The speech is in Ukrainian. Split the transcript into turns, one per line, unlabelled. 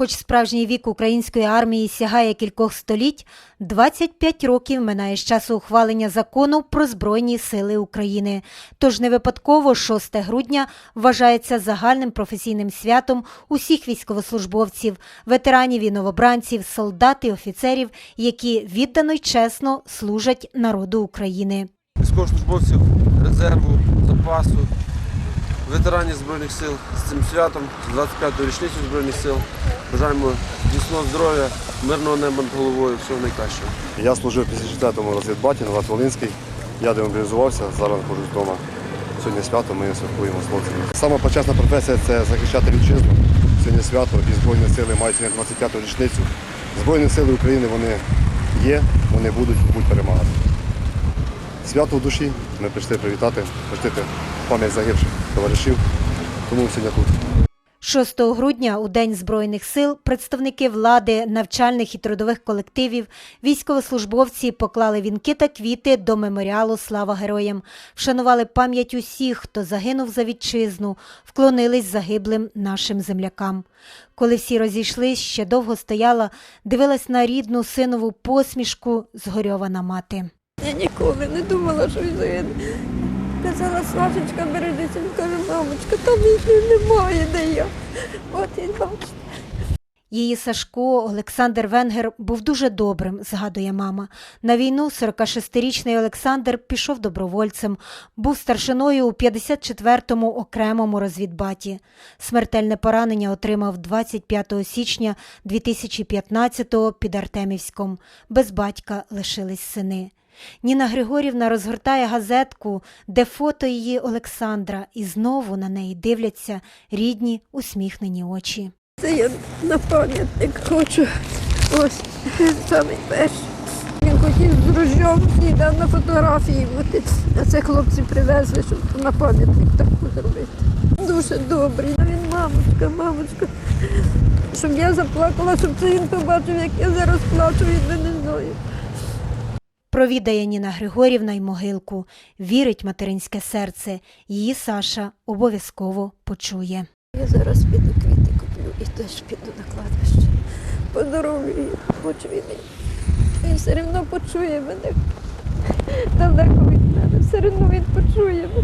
Хоч справжній вік української армії сягає кількох століть, 25 років минає з часу ухвалення закону про Збройні сили України. Тож не випадково 6 грудня вважається загальним професійним святом усіх військовослужбовців, ветеранів і новобранців, солдат і офіцерів, які віддано й чесно служать народу України.
військовослужбовців резерву, запасу, ветеранів Збройних сил з цим святом, з 25-ї річницю Збройних сил. Бажаємо міцного здоров'я, мирного неба над головою, всього найкращого.
Я служив в 54-му розвідбаті Новат Волинський. Я демобілізувався, зараз знаходжусь вдома. Сьогодні свято ми святкуємо з хлопцями. Сама почесна професія це захищати вітчизну. Сьогодні свято і Збройні сили мають сьогодні 25-ту річницю. Збройні сили України вони є, вони будуть, будуть перемагати. Свято в душі. Ми прийшли привітати, почтити пам'ять загибших товаришів. Тому сьогодні тут.
6 грудня у День Збройних сил представники влади, навчальних і трудових колективів, військовослужбовці поклали вінки та квіти до меморіалу Слава героям, вшанували пам'ять усіх, хто загинув за вітчизну, вклонились загиблим нашим землякам. Коли всі розійшлись, ще довго стояла, дивилась на рідну синову посмішку, згорьована мати.
Я ніколи не думала, що він. Казала, Сашечка, бережися. Каже, мамочка, там їх немає, де я. От і бачите.
Її Сашко Олександр Венгер був дуже добрим, згадує мама. На війну 46-річний Олександр пішов добровольцем, був старшиною у 54-му окремому розвідбаті. Смертельне поранення отримав 25 січня 2015-го під Артемівськом. Без батька лишились сини. Ніна Григорівна розгортає газетку, де фото її Олександра, і знову на неї дивляться рідні усміхнені очі.
Це я на пам'ятник хочу. Ось самий перший. Він хотів з ружьом сідав на фотографії бути. А це хлопці привезли, щоб на пам'ятник таку зробити. Дуже добрий. А Він мамочка, мамочка. Щоб я заплакала, щоб це він побачив, як я зараз плачу, знає.
Провідає Ніна Григорівна й могилку, вірить материнське серце. Її Саша обов'язково почує.
Я зараз піду квіти куплю і теж піду на кладбище. Поздоровлюю, хочу він. Він все одно почує мене. Далеко від мене, все одно він почує мене.